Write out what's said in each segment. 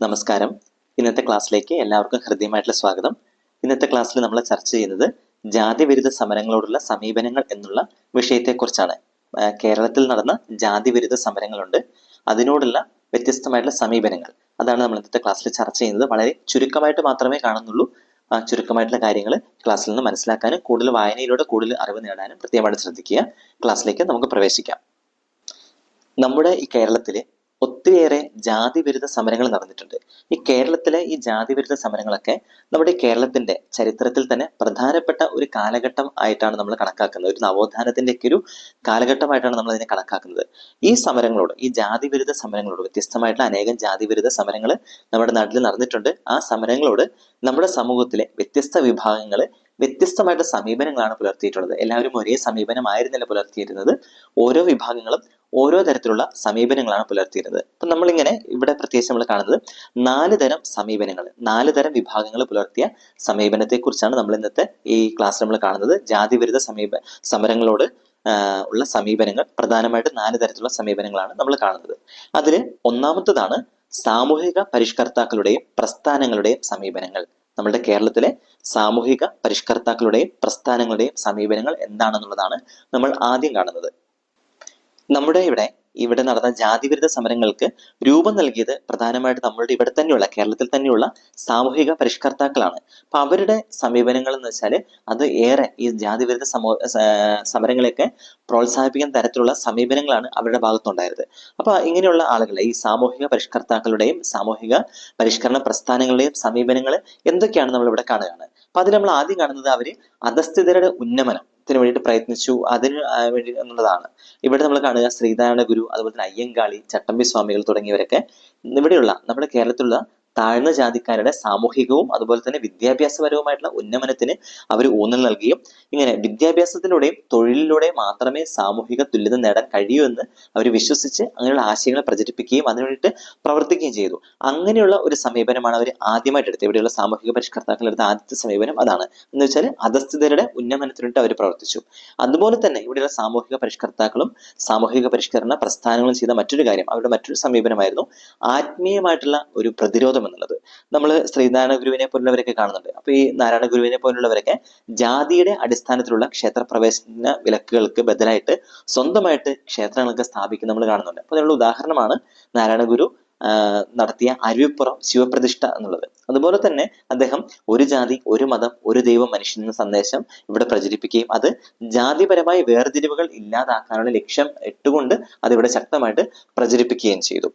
നമസ്കാരം. ഇന്നത്തെ ക്ലാസ്സിലേക്ക് എല്ലാവർക്കും ഹൃദ്യമായിട്ടുള്ള സ്വാഗതം. ഇന്നത്തെ ക്ലാസ്സിൽ നമ്മൾ ചർച്ച ചെയ്യുന്നത് ജാതി വിരുദ്ധ സമരങ്ങളോടുള്ള സമീപനങ്ങൾ എന്നുള്ള വിഷയത്തെക്കുറിച്ചാണ്. കേരളത്തിൽ നടന്ന ജാതി വിരുദ്ധ സമരങ്ങളുണ്ട്. അതിനോടുള്ള വ്യത്യസ്തമായിട്ടുള്ള സമീപനങ്ങൾ. അതാണ് നമ്മൾ ഇന്നത്തെ ക്ലാസ്സിൽ ചർച്ച ചെയ്യുന്നത്. വളരെ ചുരുക്കമായിട്ട് മാത്രമേ കാണുന്നുള്ളൂ. ആ ചുരുക്കമായിട്ടുള്ള കാര്യങ്ങൾ ക്ലാസ്സിൽ നിന്ന് മനസ്സിലാക്കാനും കൂടുതൽ വായനയിലൂടെ കൂടുതൽ അറിവ് നേടാനും പ്രത്യേകമായിട്ട് ശ്രദ്ധിക്കുക. ക്ലാസ്സിലേക്ക് നമുക്ക് പ്രവേശിക്കാം. നമ്മുടെ ഈ കേരളത്തിൽ ഒത്തിരിയേറെ ജാതി വിരുദ്ധ സമരങ്ങൾ നടന്നിട്ടുണ്ട്. ഈ കേരളത്തിലെ ഈ ജാതി വിരുദ്ധ സമരങ്ങളൊക്കെ നമ്മുടെ കേരളത്തിന്റെ ചരിത്രത്തിൽ തന്നെ പ്രധാനപ്പെട്ട ഒരു കാലഘട്ടം ആയിട്ടാണ് നമ്മൾ കണക്കാക്കുന്നത്. ഒരു നവോത്ഥാനത്തിന്റെ ഒക്കെ ഒരു കാലഘട്ടമായിട്ടാണ് നമ്മൾ അതിനെ കണക്കാക്കുന്നത്. ഈ സമരങ്ങളോട് ഈ ജാതി വിരുദ്ധ സമരങ്ങളോട് വ്യത്യസ്തമായിട്ടുള്ള അനേകം ജാതി വിരുദ്ധ സമരങ്ങൾ നമ്മുടെ നാട്ടിൽ നടന്നിട്ടുണ്ട്. ആ സമരങ്ങളോട് നമ്മുടെ സമൂഹത്തിലെ വ്യത്യസ്ത വിഭാഗങ്ങൾ വ്യത്യസ്തമായിട്ടുള്ള സമീപനങ്ങളാണ് പുലർത്തിയിട്ടുള്ളത്. എല്ലാവരും ഒരേ സമീപനമായിരുന്നില്ല പുലർത്തിയിരുന്നത്. ഓരോ വിഭാഗങ്ങളും ഓരോ തരത്തിലുള്ള സമീപനങ്ങളാണ് പുലർത്തിയിരുന്നത്. അപ്പൊ നമ്മളിങ്ങനെ ഇവിടെ പ്രത്യേകിച്ച് നമ്മൾ കാണുന്നത് നാല് തരം സമീപനങ്ങൾ നാല് തരം വിഭാഗങ്ങൾ പുലർത്തിയ സമീപനത്തെക്കുറിച്ചാണ് നമ്മൾ ഇന്നത്തെ ഈ ക്ലാസ് നമ്മൾ കാണുന്നത്. ജാതി വിരുദ്ധ സമീപ സമരങ്ങളോട് ഉള്ള സമീപനങ്ങൾ പ്രധാനമായിട്ട് നാല് തരത്തിലുള്ള സമീപനങ്ങളാണ് നമ്മൾ കാണുന്നത്. അതിൽ ഒന്നാമത്തതാണ് സാമൂഹിക പരിഷ്കർത്താക്കളുടെയും പ്രസ്ഥാനങ്ങളുടെയും സമീപനങ്ങൾ. നമ്മുടെ കേരളത്തിലെ സാമൂഹിക പരിഷ്കർത്താക്കളുടെയും പ്രസ്ഥാനങ്ങളുടെയും സമീപനങ്ങൾ എന്താണെന്നുള്ളതാണ് നമ്മൾ ആദ്യം കാണുന്നത്. നമ്മുടെ ഇവിടെ ഇവിടെ നടന്ന ജാതിവിരുദ്ധ സമരങ്ങൾക്ക് രൂപം നൽകിയത് പ്രധാനമായിട്ട് നമ്മളുടെ ഇവിടെ തന്നെയുള്ള കേരളത്തിൽ തന്നെയുള്ള സാമൂഹിക പരിഷ്കർത്താക്കളാണ്. അപ്പൊ അവരുടെ സമീപനങ്ങൾ എന്ന് വെച്ചാൽ അത് ഏറെ ഈ ജാതിവിരുദ്ധ സമൂ സമരങ്ങളെയൊക്കെ പ്രോത്സാഹിപ്പിക്കുന്ന തരത്തിലുള്ള സമീപനങ്ങളാണ് അവരുടെ ഭാഗത്തുണ്ടായത് അപ്പൊ ഇങ്ങനെയുള്ള ആളുകളെ ഈ സാമൂഹിക പരിഷ്കർത്താക്കളുടെയും സാമൂഹിക പരിഷ്കരണ പ്രസ്ഥാനങ്ങളുടെയും സമീപനങ്ങൾ എന്തൊക്കെയാണ് നമ്മൾ ഇവിടെ കാണുകയാണ്? അപ്പൊ അതിൽ നമ്മൾ ആദ്യം കാണുന്നത് അവർ അധസ്ഥിതരുടെ ഉന്നമനത്തിന് വേണ്ടിയിട്ട് പ്രയത്നിച്ചു. അതിന് വേണ്ടി എന്നുള്ളതാണ്. ഇവിടെ നമ്മൾ കാണുക ശ്രീനാരായണ ഗുരു അതുപോലെ തന്നെ അയ്യങ്കാളി ചട്ടമ്പി സ്വാമികൾ തുടങ്ങിയവരൊക്കെ ഇവിടെയുള്ള നമ്മുടെ കേരളത്തിലുള്ള താഴ്ന്ന ജാതിക്കാരുടെ സാമൂഹികവും അതുപോലെ തന്നെ വിദ്യാഭ്യാസപരവുമായിട്ടുള്ള ഉന്നമനത്തിന് അവർ ഊന്നൽ നൽകുകയും ഇങ്ങനെ വിദ്യാഭ്യാസത്തിലൂടെയും തൊഴിലിലൂടെയും മാത്രമേ സാമൂഹിക തുല്യത നേടാൻ കഴിയൂ എന്ന് അവർ വിശ്വസിച്ച് അങ്ങനെയുള്ള ആശയങ്ങൾ പ്രചരിപ്പിക്കുകയും അതിനു വേണ്ടിയിട്ട് പ്രവർത്തിക്കുകയും ചെയ്തു. അങ്ങനെയുള്ള ഒരു സമീപനമാണ് അവർ ആദ്യമായിട്ട് എടുത്തത്. ഇവിടെയുള്ള സാമൂഹിക പരിഷ്കർത്താക്കൾ എടുത്ത ആദ്യത്തെ സമീപനം അതാണ്. എന്ന് വെച്ചാൽ അധസ്ഥിതരുടെ ഉന്നമനത്തിനായിട്ട് അവർ പ്രവർത്തിച്ചു. അതുപോലെ തന്നെ ഇവിടെയുള്ള സാമൂഹിക പരിഷ്കർത്താക്കളും സാമൂഹിക പരിഷ്കരണ പ്രസ്ഥാനങ്ങളും ചെയ്ത മറ്റൊരു കാര്യം അവരുടെ മറ്റൊരു സമീപനമായിരുന്നു ആത്മീയമായിട്ടുള്ള ഒരു പ്രതിരോധം എന്നുള്ളത്. നമ്മൾ ശ്രീനാരായണ ഗുരുവിനെ പോലുള്ളവരൊക്കെ കാണുന്നുണ്ട്. അപ്പൊ ഈ നാരായണ ഗുരുവിനെ പോലുള്ളവരൊക്കെ ജാതിയുടെ അടിസ്ഥാനത്തിലുള്ള ക്ഷേത്രപ്രവേശന വിലക്കുകൾക്ക് ബദലായിട്ട് സ്വന്തമായിട്ട് ക്ഷേത്രങ്ങളൊക്കെ സ്ഥാപിക്കുന്ന നമ്മൾ കാണുന്നുണ്ട്. അപ്പൊ അതിനുള്ള ഉദാഹരണമാണ് നാരായണ ഗുരു നടത്തിയ അരുവിപ്പുറം ശിവപ്രതിഷ്ഠ എന്നുള്ളത്. അതുപോലെ തന്നെ അദ്ദേഹം ഒരു ജാതി ഒരു മതം ഒരു ദൈവം മനുഷ്യൻ എന്ന സന്ദേശം ഇവിടെ പ്രചരിപ്പിക്കുകയും അത് ജാതിപരമായ വേർതിരിവുകൾ ഇല്ലാതാക്കാനുള്ള ലക്ഷ്യം ഇട്ടുകൊണ്ട് അതിവിടെ ശക്തമായിട്ട് പ്രചരിപ്പിക്കുകയും ചെയ്തു.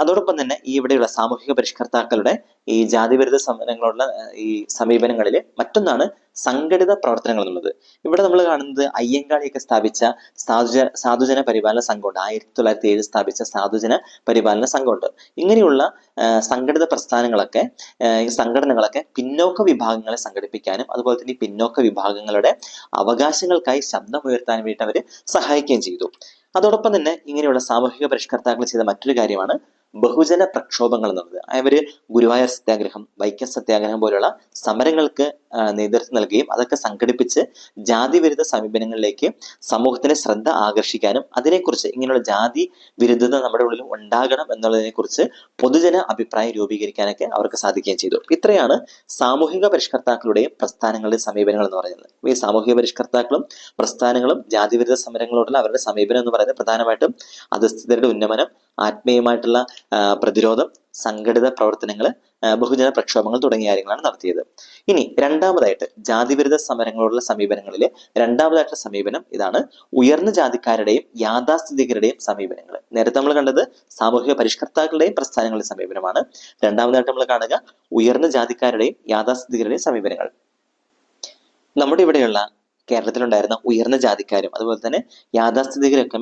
അതോടൊപ്പം തന്നെ ഈ ഇവിടെയുള്ള സാമൂഹിക പരിഷ്കർത്താക്കളുടെ ഈ ജാതിവിരുദ്ധ സമരങ്ങളുള്ള ഈ സമീപനങ്ങളിൽ മറ്റൊന്നാണ് സംഘടിത പ്രവർത്തനങ്ങൾ എന്നുള്ളത്. ഇവിടെ നമ്മൾ കാണുന്നത് അയ്യങ്കാളിയൊക്കെ സ്ഥാപിച്ച സാധുജ സാധുജന പരിപാലന സംഘമുണ്ട്. ആയിരത്തി തൊള്ളായിരത്തി ഏഴ് സ്ഥാപിച്ച സാധുജന പരിപാലന സംഘമുണ്ട്. ഇങ്ങനെയുള്ള സംഘടിത പ്രസ്ഥാനങ്ങളൊക്കെ സംഘടനകളൊക്കെ പിന്നോക്ക വിഭാഗങ്ങളെ സംഘടിപ്പിക്കാനും അതുപോലെ തന്നെ പിന്നോക്ക വിഭാഗങ്ങളുടെ അവകാശങ്ങൾക്കായി ശബ്ദമുയർത്താൻ വേണ്ടി അവർ സഹായിക്കുകയും ചെയ്തു. അതോടൊപ്പം തന്നെ ഇങ്ങനെയുള്ള സാമൂഹിക പരിഷ്കർത്താക്കൾ ചെയ്ത മറ്റൊരു കാര്യമാണ് ബഹുജന പ്രക്ഷോഭങ്ങൾ എന്നുള്ളത് അവർ ഗുരുവായൂർ സത്യാഗ്രഹം വൈക്കം സത്യാഗ്രഹം പോലുള്ള സമരങ്ങൾക്ക് നേതൃത്വം നൽകുകയും അതൊക്കെ സംഘടിപ്പിച്ച് ജാതി വിരുദ്ധ സമീപനങ്ങളിലേക്ക് സമൂഹത്തിന്റെ ശ്രദ്ധ ആകർഷിക്കാനും അതിനെക്കുറിച്ച് ഇങ്ങനെയുള്ള ജാതി വിരുദ്ധത നമ്മുടെ ഉള്ളിൽ ഉണ്ടാകണം എന്നുള്ളതിനെ കുറിച്ച് പൊതുജന അഭിപ്രായം രൂപീകരിക്കാനൊക്കെ അവർക്ക് സാധിക്കുകയും ചെയ്തു. ഇത്രയാണ് സാമൂഹിക പരിഷ്കർത്താക്കളുടെയും പ്രസ്ഥാനങ്ങളുടെയും സമീപനങ്ങൾ എന്ന് പറയുന്നത്. ഈ സാമൂഹിക പരിഷ്കർത്താക്കളും പ്രസ്ഥാനങ്ങളും ജാതി വിരുദ്ധ സമരങ്ങളോടുള്ള അവരുടെ സമീപനം എന്ന് പറയുന്നത് പ്രധാനമായിട്ടും അധസ്ഥിതരുടെ ഉന്നമനം ആത്മീയമായിട്ടുള്ള പ്രതിരോധം സംഘടിത പ്രവർത്തനങ്ങൾ ബഹുജന പ്രക്ഷോഭങ്ങൾ തുടങ്ങിയ കാര്യങ്ങളാണ് നടത്തിയത്. ഇനി രണ്ടാമതായിട്ട് ജാതിവിരുദ്ധ സമരങ്ങളോടുള്ള സമീപനങ്ങളിൽ രണ്ടാമതായിട്ടുള്ള സമീപനം ഇതാണ്. ഉയർന്ന ജാതിക്കാരുടെയും യാഥാസ്ഥിതികരുടെയും സമീപനങ്ങൾ നേരത്തെ നമ്മൾ കണ്ടത് സാമൂഹിക പരിഷ്കർത്താക്കളുടെയും പ്രസ്ഥാനങ്ങളുടെ സമീപനമാണ്. രണ്ടാമതായിട്ട് നമ്മൾ കാണുക ഉയർന്ന ജാതിക്കാരുടെയും യാഥാസ്ഥിതികരുടെയും സമീപനങ്ങൾ. നമ്മുടെ ഇവിടെയുള്ള കേരളത്തിലുണ്ടായിരുന്ന ഉയർന്ന ജാതിക്കാരും അതുപോലെ തന്നെ യാഥാസ്ഥിതികരൊക്കെ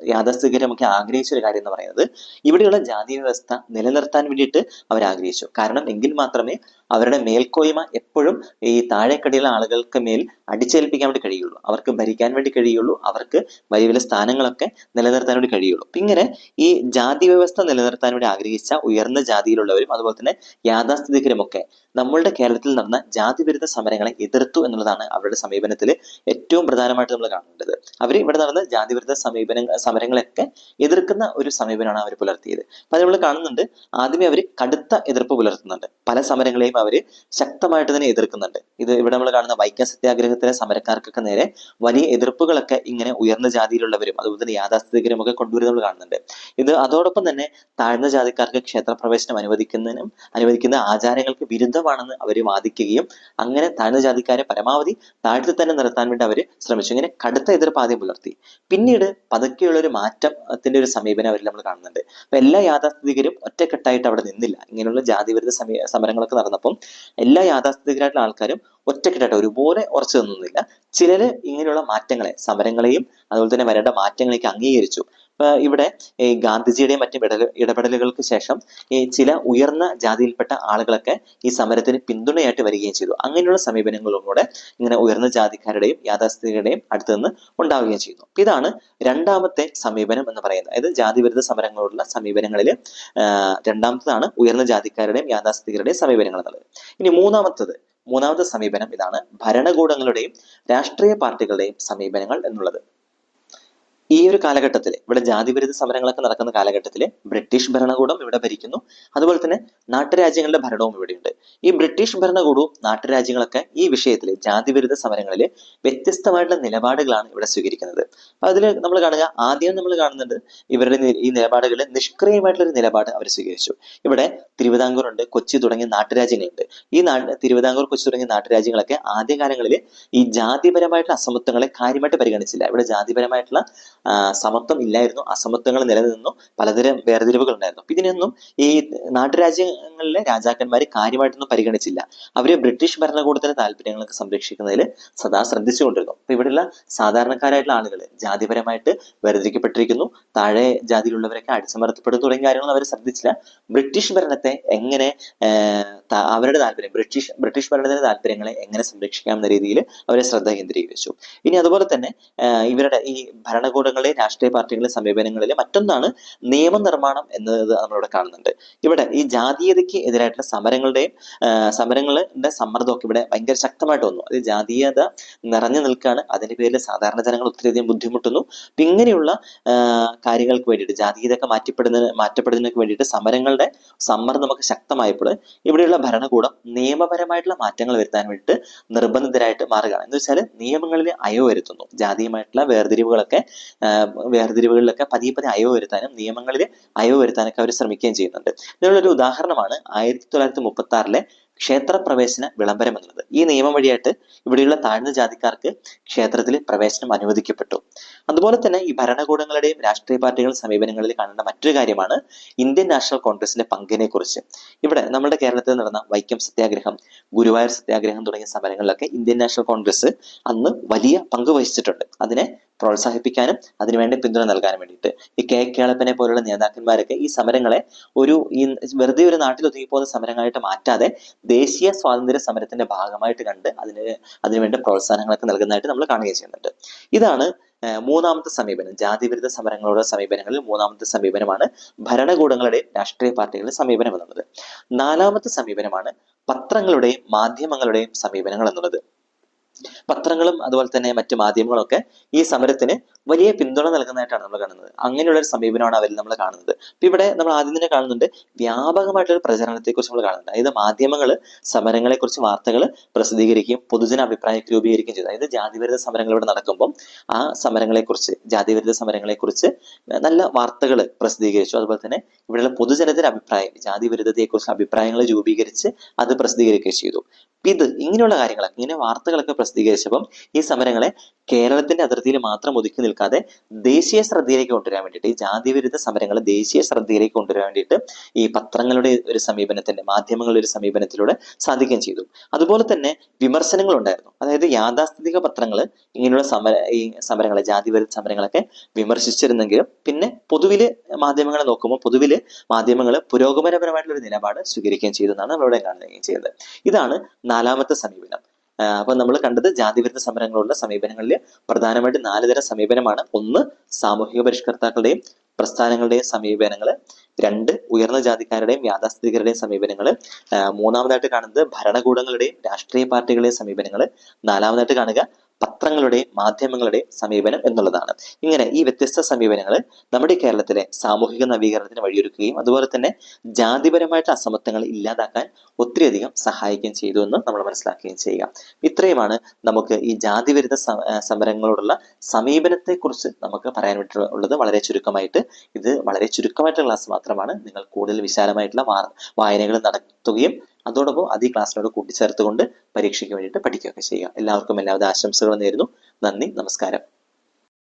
യാഥാസ്ഥിതികരമൊക്കെ ആഗ്രഹിച്ച ഒരു കാര്യം എന്ന് പറയുന്നത് ഇവിടെയുള്ള ജാതി വ്യവസ്ഥ നിലനിർത്താൻ വേണ്ടിയിട്ട് അവർ ആഗ്രഹിച്ചു കാരണം എങ്കിൽ മാത്രമേ അവരുടെ മേൽക്കോയ്മ എപ്പോഴും ഈ താഴെക്കടിയുള്ള ആളുകൾക്ക് മേൽ അടിച്ചേൽപ്പിക്കാൻ വേണ്ടി കഴിയുള്ളൂ. അവർക്ക് ഭരിക്കാൻ വേണ്ടി കഴിയുള്ളൂ. അവർക്ക് വലിയ വലിയ സ്ഥാനങ്ങളൊക്കെ നിലനിർത്താൻ വേണ്ടി കഴിയുള്ളൂ. അപ്പൊ ഇങ്ങനെ ഈ ജാതി വ്യവസ്ഥ നിലനിർത്താൻ വേണ്ടി ആഗ്രഹിച്ച ഉയർന്ന ജാതിയിലുള്ളവരും അതുപോലെ തന്നെ യാഥാസ്ഥിതികരുമൊക്കെ നമ്മളുടെ കേരളത്തിൽ നടന്ന ജാതി വിരുദ്ധ സമരങ്ങളെ എതിർത്തു എന്നുള്ളതാണ് അവരുടെ സമീപനത്തിൽ ഏറ്റവും പ്രധാനമായിട്ട് നമ്മൾ കാണേണ്ടത്. അവർ ഇവിടെ നടന്ന ജാതി വിരുദ്ധ സമീപന സമരങ്ങളെയൊക്കെ എതിർക്കുന്ന ഒരു സമീപനമാണ് അവർ പുലർത്തിയത്. അപ്പൊ നമ്മൾ കാണുന്നുണ്ട്. ആദ്യമേ അവർ കടുത്ത എതിർപ്പ് പുലർത്തുന്നുണ്ട്. പല സമരങ്ങളെയും അവർ ശക്തമായിട്ട് തന്നെ എതിർക്കുന്നുണ്ട്. ഇത് ഇവിടെ നമ്മൾ കാണുന്ന വൈക്കം സത്യാഗ്രഹത്തിലെ സമരക്കാർക്കൊക്കെ നേരെ വലിയ എതിർപ്പുകളൊക്കെ ഇങ്ങനെ ഉയർന്ന ജാതിയിലുള്ളവരും അതുപോലെ തന്നെ യാഥാസ്ഥിതികരും ഒക്കെ കൊണ്ടുവരുന്നത് നമ്മൾ കാണുന്നുണ്ട്. ഇത് അതോടൊപ്പം തന്നെ താഴ്ന്ന ജാതിക്കാർക്ക് ക്ഷേത്രപ്രവേശനം അനുവദിക്കുന്നതിനും അനുവദിക്കുന്ന ആചാരങ്ങൾക്ക് വിരുദ്ധമാണെന്ന് അവർ വാദിക്കുകയും അങ്ങനെ താഴ്ന്ന ജാതിക്കാരെ പരമാവധി താഴ്ത്തി തന്നെ നിർത്താൻ വേണ്ടി അവർ ശ്രമിച്ചു. ഇങ്ങനെ കടുത്ത എതിർപ്പ് ആദ്യം പുലർത്തി. പിന്നീട് പതുക്കെയുള്ള ഒരു മാറ്റത്തിന്റെ ഒരു സമീപനം അവരിൽ നമ്മൾ കാണുന്നുണ്ട്. അപ്പൊ എല്ലാ യാഥാസ്ഥിതികരും ഒറ്റക്കെട്ടായിട്ട് അവിടെ നിന്നില്ല. ഇങ്ങനെയുള്ള ജാതിവിരുദ്ധ സമരങ്ങളൊക്കെ നടന്നപ്പം എല്ലാ യാഥാസ്ഥിതികരായിട്ടുള്ള ആൾക്കാരും ഒറ്റക്കെട്ടായിട്ട് ഒരുപോലെ ഉറച്ചു നിന്നില്ല. ചിലര് ഇങ്ങനെയുള്ള മാറ്റങ്ങളെ സമരങ്ങളെയും അതുപോലെ തന്നെ വരേണ്ട മാറ്റങ്ങളെയൊക്കെ അംഗീകരിച്ചു. ഇവിടെ ഈ ഗാന്ധിജിയുടെയും മറ്റും ഇട- ഇടപെടലുകൾക്ക് ശേഷം ഈ ചില ഉയർന്ന ജാതിയിൽപ്പെട്ട ആളുകളൊക്കെ ഈ സമരത്തിന് പിന്തുണയായിട്ട് വരികയും ചെയ്തു. അങ്ങനെയുള്ള സമീപനങ്ങളിലൂടെ ഇങ്ങനെ ഉയർന്ന ജാതിക്കാരുടെയും യാഥാസ്ഥിതികരുടെയും അടുത്ത് നിന്ന് ഉണ്ടാവുകയും ചെയ്യുന്നു ഇതാണ് രണ്ടാമത്തെ സമീപനം എന്ന് പറയുന്നത്. അതായത് ജാതിവിരുദ്ധ സമരങ്ങളോടുള്ള സമീപനങ്ങളിൽ രണ്ടാമത്തതാണ് ഉയർന്ന ജാതിക്കാരുടെയും യാഥാസ്ഥിതികരുടെയും സമീപനങ്ങൾ എന്നുള്ളത്. ഇനി മൂന്നാമത്തത് മൂന്നാമത്തെ സമീപനം ഇതാണ് ഭരണകൂടങ്ങളുടെയും രാഷ്ട്രീയ പാർട്ടികളുടെയും സമീപനങ്ങൾ എന്നുള്ളത്. ഈ ഒരു കാലഘട്ടത്തിൽ ഇവിടെ ജാതിവിരുദ്ധ സമരങ്ങളൊക്കെ നടക്കുന്ന കാലഘട്ടത്തിൽ ബ്രിട്ടീഷ് ഭരണകൂടം ഇവിടെ ഭരിക്കുന്നു. അതുപോലെ തന്നെ നാട്ടുരാജ്യങ്ങളുടെ ഭരണവും ഇവിടെയുണ്ട്. ഈ ബ്രിട്ടീഷ് ഭരണകൂടവും നാട്ടുരാജ്യങ്ങളൊക്കെ ഈ വിഷയത്തിൽ ജാതിവിരുദ്ധ സമരങ്ങളിൽ വ്യത്യസ്തമായിട്ടുള്ള നിലപാടുകളാണ് ഇവിടെ സ്വീകരിക്കുന്നത്. അപ്പൊ അതിൽ നമ്മൾ കാണുക ആദ്യം നമ്മൾ കാണുന്നുണ്ട് ഇവരുടെ ഈ നിലപാടുകളിൽ നിഷ്ക്രിയമായിട്ടുള്ള ഒരു നിലപാട് അവർ സ്വീകരിച്ചു. ഇവിടെ തിരുവിതാംകൂർ ഉണ്ട് കൊച്ചി തുടങ്ങിയ നാട്ടുരാജ്യങ്ങളുണ്ട്. ഈ നാട് തിരുവിതാംകൂർ കൊച്ചി തുടങ്ങിയ നാട്ടുരാജ്യങ്ങളൊക്കെ ആദ്യകാലങ്ങളിൽ ഈ ജാതിപരമായിട്ടുള്ള അസമത്വങ്ങളെ കാര്യമായിട്ട് പരിഗണിച്ചില്ല. ഇവിടെ ജാതിപരമായിട്ടുള്ള സമത്വം ഇല്ലായിരുന്നു അസമത്വങ്ങൾ നിലനിന്നു പലതരം വേർതിരിവുകൾ ഉണ്ടായിരുന്നു. ഇതിനൊന്നും ഈ നാട്ടുരാജ്യങ്ങളിലെ രാജാക്കന്മാർ കാര്യമായിട്ടൊന്നും പരിഗണിച്ചില്ല. അവർ ബ്രിട്ടീഷ് ഭരണകൂടത്തിന്റെ താല്പര്യങ്ങളൊക്കെ സംരക്ഷിക്കുന്നതിൽ സദാ ശ്രദ്ധിച്ചുകൊണ്ടിരുന്നു. അപ്പൊ ഇവിടെയുള്ള സാധാരണക്കാരായിട്ടുള്ള ആളുകൾ ജാതിപരമായിട്ട് വേർതിരിക്കപ്പെട്ടിരിക്കുന്നു താഴെ ജാതിയിലുള്ളവരൊക്കെ അടിച്ചമർത്തപ്പെടുന്നു തുടങ്ങിയ കാര്യങ്ങൾ അവർ ശ്രദ്ധിച്ചില്ല. ബ്രിട്ടീഷ് ഭരണത്തെ എങ്ങനെ ആഹ് അവരുടെ താല്പര്യം ബ്രിട്ടീഷ് ബ്രിട്ടീഷ് ഭരണത്തിന്റെ താല്പര്യങ്ങളെ എങ്ങനെ സംരക്ഷിക്കാം എന്ന രീതിയിൽ അവരെ ശ്രദ്ധ കേന്ദ്രീകരിച്ചു. ഇനി അതുപോലെ തന്നെ ഇവരുടെ ഈ ഭരണകൂടങ്ങളെ രാഷ്ട്രീയ പാർട്ടികളുടെ സമീപനങ്ങളിൽ മറ്റൊന്നാണ് നിയമനിർമ്മാണം എന്നത് നമ്മളിവിടെ കാണുന്നുണ്ട്. ഇവിടെ ഈ ജാതീയതയ്ക്ക് എതിരായിട്ടുള്ള സമരങ്ങളുടെയും സമരങ്ങളുടെ സമ്മർദ്ദമൊക്കെ ഇവിടെ ഭയങ്കര ശക്തമായിട്ട് വന്നു. അത് ജാതീയത നിറഞ്ഞു നിൽക്കുകയാണ്. അതിന്റെ പേരിൽ സാധാരണ ജനങ്ങൾ ഒത്തിരിയധികം ബുദ്ധിമുട്ടുന്നു. അപ്പൊ ഇങ്ങനെയുള്ള കാര്യങ്ങൾക്ക് വേണ്ടിയിട്ട് ജാതീയതൊക്കെ മാറ്റപ്പെടുന്നതിന് മാറ്റപ്പെടുന്നതിനൊക്കെ വേണ്ടിയിട്ട് സമരങ്ങളുടെ സമ്മർദ്ദമൊക്കെ ശക്തമായപ്പോൾ ഇവിടെയുള്ള ഭരണകൂടം നിയമപരമായിട്ടുള്ള മാറ്റങ്ങൾ വരുത്താൻ വേണ്ടിയിട്ട് നിർബന്ധിതരായിട്ട് മാറുകയാണ്. എന്ന് വെച്ചാൽ നിയമങ്ങളിൽ അയവ് വരുത്തുന്നു. ജാതീയമായിട്ടുള്ള വേർതിരിവുകളൊക്കെ വേർതിരിവുകളിലൊക്കെ പതിയെ പതിയെ അയവ് വരുത്താനും നിയമങ്ങളിൽ അയവ് വരുത്താനൊക്കെ അവർ ശ്രമിക്കുകയും ചെയ്യുന്നുണ്ട്. ഇതിനുള്ളൊരു ഉദാഹരണമാണ് ആയിരത്തി തൊള്ളായിരത്തി മുപ്പത്തി ആറിലെ ക്ഷേത്രപ്രവേശന വിളംബരം എന്നുള്ളത് ഈ നിയമം വഴിയായിട്ട് ഇവിടെയുള്ള താഴ്ന്ന ജാതിക്കാർക്ക് ക്ഷേത്രത്തിൽ പ്രവേശനം അനുവദിക്കപ്പെട്ടു. അതുപോലെ തന്നെ ഈ ഭരണകൂടങ്ങളുടെയും രാഷ്ട്രീയ പാർട്ടികളുടെ സമീപനങ്ങളിൽ കാണേണ്ട മറ്റൊരു കാര്യമാണ് ഇന്ത്യൻ നാഷണൽ കോൺഗ്രസിന്റെ പങ്കിനെ കുറിച്ച് ഇവിടെ നമ്മുടെ കേരളത്തിൽ നടന്ന വൈക്കം സത്യാഗ്രഹം ഗുരുവായൂർ സത്യാഗ്രഹം തുടങ്ങിയ സമരങ്ങളിലൊക്കെ ഇന്ത്യൻ നാഷണൽ കോൺഗ്രസ് അന്ന് വലിയ പങ്ക് വഹിച്ചിട്ടുണ്ട്. അതിനെ പ്രോത്സാഹിപ്പിക്കാനും അതിനുവേണ്ടി പിന്തുണ നൽകാനും വേണ്ടിയിട്ട്. ഈ കെ കേളപ്പനെ പോലുള്ള നേതാക്കന്മാരൊക്കെ ഈ സമരങ്ങളെ ഒരു ഈ വെറുതെ ഒരു നാട്ടിൽ ഒതുങ്ങിപ്പോകുന്ന സമരങ്ങളായിട്ട് മാറ്റാതെ ദേശീയ സ്വാതന്ത്ര്യ സമരത്തിന്റെ ഭാഗമായിട്ട് കണ്ട് അതിന് അതിനുവേണ്ടി പ്രോത്സാഹനങ്ങളൊക്കെ നൽകുന്നതായിട്ട് നമ്മൾ കാണുകയും ചെയ്യുന്നുണ്ട്. ഇതാണ് മൂന്നാമത്തെ സമീപനം. ജാതിവിരുദ്ധ സമരങ്ങളുടെ സമീപനങ്ങളിൽ മൂന്നാമത്തെ സമീപനമാണ് ഭരണകൂടങ്ങളുടെയും രാഷ്ട്രീയ പാർട്ടികളുടെ സമീപനം എന്നുള്ളത്. നാലാമത്തെ സമീപനമാണ് പത്രങ്ങളുടെയും മാധ്യമങ്ങളുടെയും സമീപനങ്ങൾ എന്നുള്ളത്. പത്രങ്ങളും അതുപോലെ തന്നെ മറ്റു മാധ്യമങ്ങളൊക്കെ ഈ സമരത്തിന് വലിയ പിന്തുണ നൽകുന്നതായിട്ടാണ് നമ്മൾ കാണുന്നത്. അങ്ങനെയുള്ള ഒരു സമീപനമാണ് അവരിൽ നമ്മൾ കാണുന്നത്. അപ്പൊ ഇവിടെ നമ്മൾ ആദ്യം തന്നെ കാണുന്നുണ്ട് വ്യാപകമായിട്ടുള്ള പ്രചരണത്തെ കുറിച്ച് നമ്മൾ കാണുന്നുണ്ട്. അതായത് മാധ്യമങ്ങൾ സമരങ്ങളെ കുറിച്ച് വാർത്തകൾ പ്രസിദ്ധീകരിക്കുകയും പൊതുജന അഭിപ്രായം രൂപീകരിക്കുകയും ചെയ്തു. അതായത് ജാതിവിരുദ്ധ സമരങ്ങൾ ഇവിടെ നടക്കുമ്പോൾ ആ സമരങ്ങളെ കുറിച്ച് ജാതിവിരുദ്ധ സമരങ്ങളെ കുറിച്ച് നല്ല വാർത്തകൾ പ്രസിദ്ധീകരിച്ചു. അതുപോലെ തന്നെ ഇവിടെയുള്ള പൊതുജനത്തിന്റെ അഭിപ്രായം ജാതി വിരുദ്ധതയെക്കുറിച്ച് അഭിപ്രായങ്ങൾ രൂപീകരിച്ച് അത് പ്രസിദ്ധീകരിക്കുകയും ചെയ്തു. ഇത് ഇങ്ങനെയുള്ള കാര്യങ്ങളൊക്കെ ഇങ്ങനെ വാർത്തകളൊക്കെ പ്രസിദ്ധീകരിച്ചപ്പം ഈ സമരങ്ങളെ കേരളത്തിന്റെ അതിർത്തിയിൽ മാത്രം ഒതുക്കി നിൽക്കാതെ ദേശീയ ശ്രദ്ധയിലേക്ക് കൊണ്ടുവരാൻ വേണ്ടിയിട്ട് ഈ ജാതി വിരുദ്ധ സമരങ്ങളെ ദേശീയ ശ്രദ്ധയിലേക്ക് കൊണ്ടുവരാൻ വേണ്ടിയിട്ട് ഈ പത്രങ്ങളുടെ ഒരു സമീപനത്തിന്റെ മാധ്യമങ്ങളുടെ ഒരു സമീപനത്തിലൂടെ സാധിക്കുകയും ചെയ്തു. അതുപോലെ തന്നെ വിമർശനങ്ങൾ ഉണ്ടായിരുന്നു. അതായത് യാഥാസ്ഥിതിക പത്രങ്ങൾ ഇങ്ങനെയുള്ള സമര ഈ സമരങ്ങളെ ജാതി വിരുദ്ധ സമരങ്ങളൊക്കെ വിമർശിച്ചിരുന്നെങ്കിലും പിന്നെ പൊതുവിൽ മാധ്യമങ്ങളെ നോക്കുമ്പോൾ പൊതുവിൽ മാധ്യമങ്ങൾ പുരോഗമനപരമായിട്ടുള്ള ഒരു നിലപാട് സ്വീകരിക്കുകയും ചെയ്തു എന്നാണ് നമ്മളിവിടെ കാണുകയും ചെയ്യുന്നത്. ഇതാണ് നാലാമത്തെ സമീപനം. അപ്പൊ നമ്മൾ കണ്ടത് ജാതിവിരുദ്ധ സമരങ്ങളുള്ള സമീപനങ്ങളിൽ പ്രധാനമായിട്ട് നാല് തരം സമീപനമാണ്. ഒന്ന് സാമൂഹിക പരിഷ്കർത്താക്കളുടെയും പ്രസ്ഥാനങ്ങളുടെയും സമീപനങ്ങൾ രണ്ട് ഉയർന്ന ജാതിക്കാരുടെയും യാഥാസ്ഥിതികരുടെയും സമീപനങ്ങൾ മൂന്നാമതായിട്ട് കാണുന്നത് ഭരണകൂടങ്ങളുടെയും രാഷ്ട്രീയ പാർട്ടികളുടെയും സമീപനങ്ങൾ നാലാമതായിട്ട് കാണുക പത്രങ്ങളുടെയും മാധ്യമങ്ങളുടെ സമീപനം എന്നുള്ളതാണ്. ഇങ്ങനെ ഈ വ്യത്യസ്ത സമീപനങ്ങൾ നമ്മുടെ കേരളത്തിലെ സാമൂഹിക നവീകരണത്തിന് വഴിയൊരുക്കുകയും അതുപോലെ തന്നെ ജാതിപരമായിട്ട് അസമത്വങ്ങൾ ഇല്ലാതാക്കാൻ ഒത്തിരിയധികം സഹായിക്കുകയും ചെയ്തു എന്ന് നമ്മൾ മനസ്സിലാക്കുകയും ചെയ്യുക. ഇത്രയുമാണ് നമുക്ക് ഈ ജാതിവിരുദ്ധ സമരങ്ങളോടുള്ള സമീപനത്തെക്കുറിച്ച് നമുക്ക് പറയാൻ ഉള്ളത്. വളരെ ചുരുക്കമായിട്ട് ഇത് വളരെ ചുരുക്കമായിട്ടുള്ള ക്ലാസ് മാത്രമാണ്. നിങ്ങൾ കൂടുതൽ വിശാലമായിട്ടുള്ള വായനകൾ നടത്തുകയും അതോടൊപ്പം അത് ഈ ക്ലാസ്സിനോട് കൂട്ടിച്ചേർത്തുകൊണ്ട് പരീക്ഷയ്ക്ക് വേണ്ടിയിട്ട് പഠിക്കുകയൊക്കെ ചെയ്യുക എല്ലാവർക്കും എല്ലാവിധ ആശംസകളും നേരുന്നു. നന്ദി നമസ്കാരം.